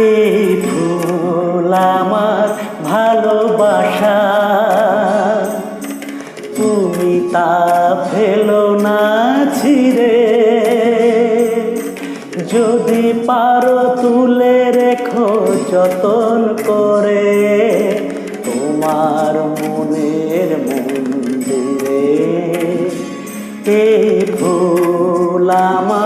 এই ফুল আমার ভালোবাসা। তুমি তা ফেলো না ছিঁড়ে। যদি পারো তুলে রেখো যতন করে। তোমার মনের মন্দিরে। এই ফুল আমার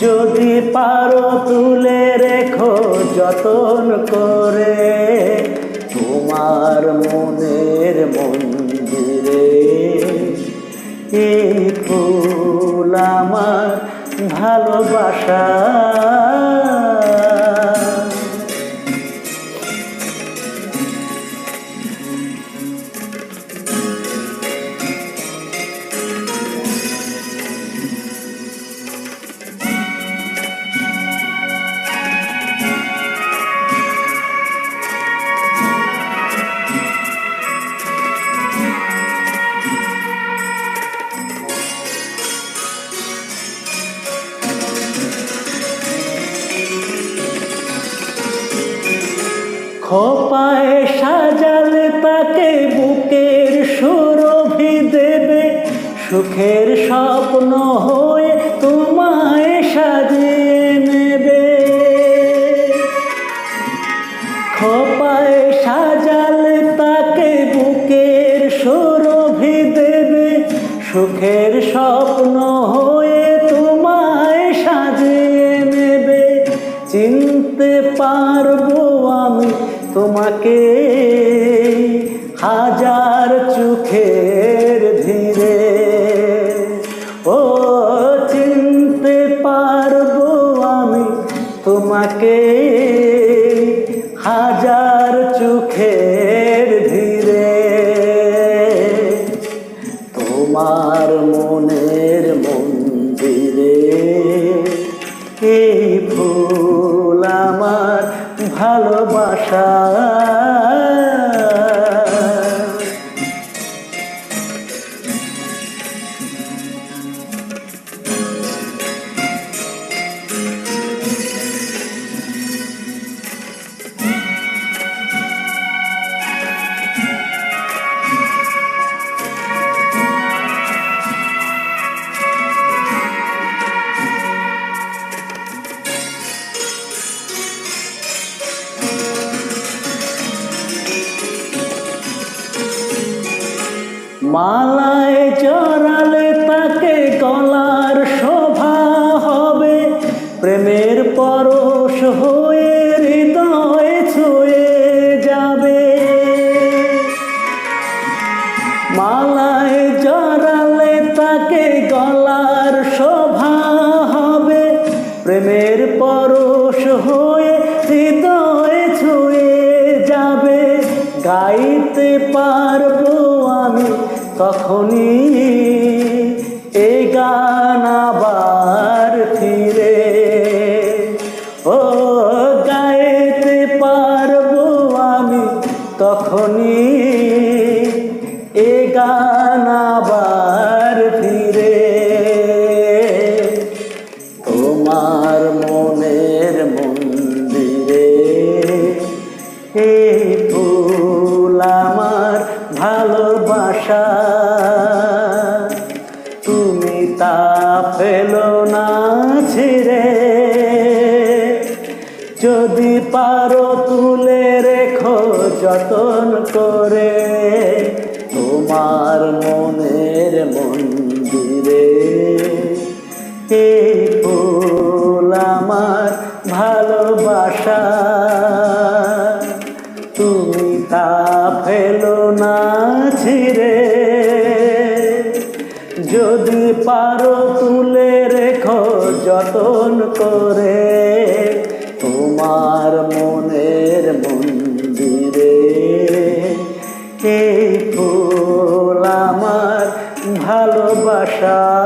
যদি পারো তুলে রেখো যতন করে তোমার মনের মন্দিরে। এই ফুল আমার ভালোবাসা। খোপায় সাজালে তাকে বুকের সুরভি দেবে। সুখের স্বপ্ন হয়ে তোমায় সাজিয়ে নেবে। খোপায় সাজালে তাকে বুকের সুরভি দেবে। সুখের স্বপ্ন হয়ে তোমায় সাজিয়ে নেবে। চিনতে পারব আমি তোমাকে হাজার চোখের ধীরে। ও চিনতে পারব আমি তোমাকে ভালোবাসা। মালায় চড়ালে তাকে গলার শোভা হবে। প্রেমের পরশ হয়ে হৃদয় ছুঁয়ে যাবে। মালায় জড়ালে তখনই এ গান আবার ফিরে। ও গাইতে পারব আমি তখনই এ গান আবার ফিরে। তোমার মনের মন্দিরে এই যদি পারো তুলে রেখো যতন করে তোমার মনের মন্দিরে। ফুল আমার ভালোবাসা, তুমি তা ফেলো না ছিঁড়ে। যদি পারো তুলে রেখো যতন করে ভালোবাসা